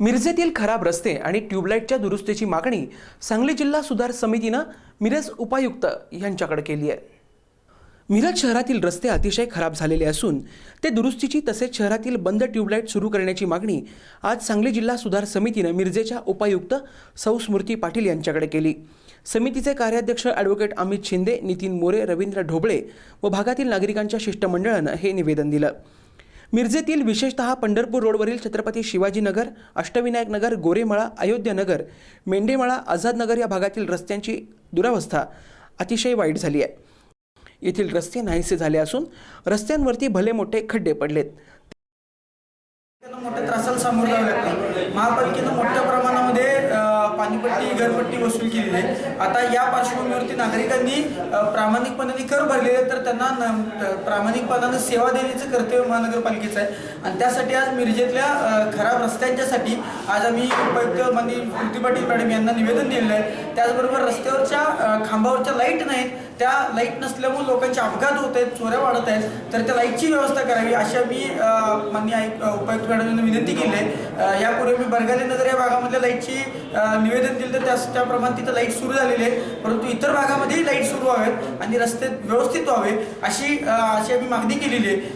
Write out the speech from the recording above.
मिरजेतील खराब रस्ते आणि ट्यूबलाईटच्या दुरुस्तीची मागणी सांगली जिल्हा सुधार समितीनं मिरज उपायुक्त यांच्याकडे केली आहे. मिरज शहरातील रस्ते अतिशय खराब झालेले असून ते दुरुस्तीची तसेच शहरातील बंद ट्यूबलाईट सुरू करण्याची मागणी आज सांगली जिल्हा सुधार समितीनं मिरजेच्या उपायुक्त सौ स्मृती पाटील यांच्याकडे केली. समितीचे कार्याध्यक्ष ॲडव्होकेट अमित शिंदे नितीन मोरे रवींद्र ढोबळे व भागातील नागरिकांच्या शिष्टमंडळानं हे निवेदन दिलं. मिरजेतील विशेषतः पंढरपूर रोडवरील छत्रपती शिवाजीनगर अष्टविनायक नगर गोरेमाळा अयोध्यानगर मेंढेमाळा आझादनगर या भागातील रस्त्यांची दुरावस्था अतिशय वाईट झाली आहे. येथील रस्ते नाहीसे झाले असून रस्त्यांवरती भले मोठे खड्डे पडलेत. त्यांना मोठ्या त्रासाला सामोरं महापालिकेनं मोठ्या प्रमाणामध्ये पाणीपट्टी घरपट्टी वसूल केलेली आहे. आता या पार्श्वभूमीवरती नागरिकांनी प्रामाणिकपणाने कर भरलेले तर त्यांना प्रामाणिकपणाने प्रामाणिकपणानं सेवा देण्याचं कर्तव्य महानगरपालिकेचं आहे. आणि त्यासाठी आज मिरजेतल्या खराब रस्त्यांच्यासाठी आज आम्ही उपायुक्त माननीय कृती पाटील मॅडम यांना निवेदन दिलेलं आहे. त्याचबरोबर रस्त्यावरच्या खांबावरच्या लाइट नाहीत त्या लाइट नसल्यामुळे लोकांचे अपघात होत आहेत चोऱ्या वाढत आहेत. तर त्या लाईटची व्यवस्था करावी अशा मी अ, माननीय आयुक्त उपायुक्त मॅडमांना विनंती केली आहे. यापूर्वी मी बरगाली नगर या भागामधल्या लाईटची निवेदन दिलं तर त्यास त्याप्रमाणे तिथं लाइट सुरू झालेली आहे परंतु इतर भागामध्येही लाइट सुरू व्हावेत आणि रस्ते व्यवस्थित व्हावे अशी अशी आम्ही मागणी केलेली आहे.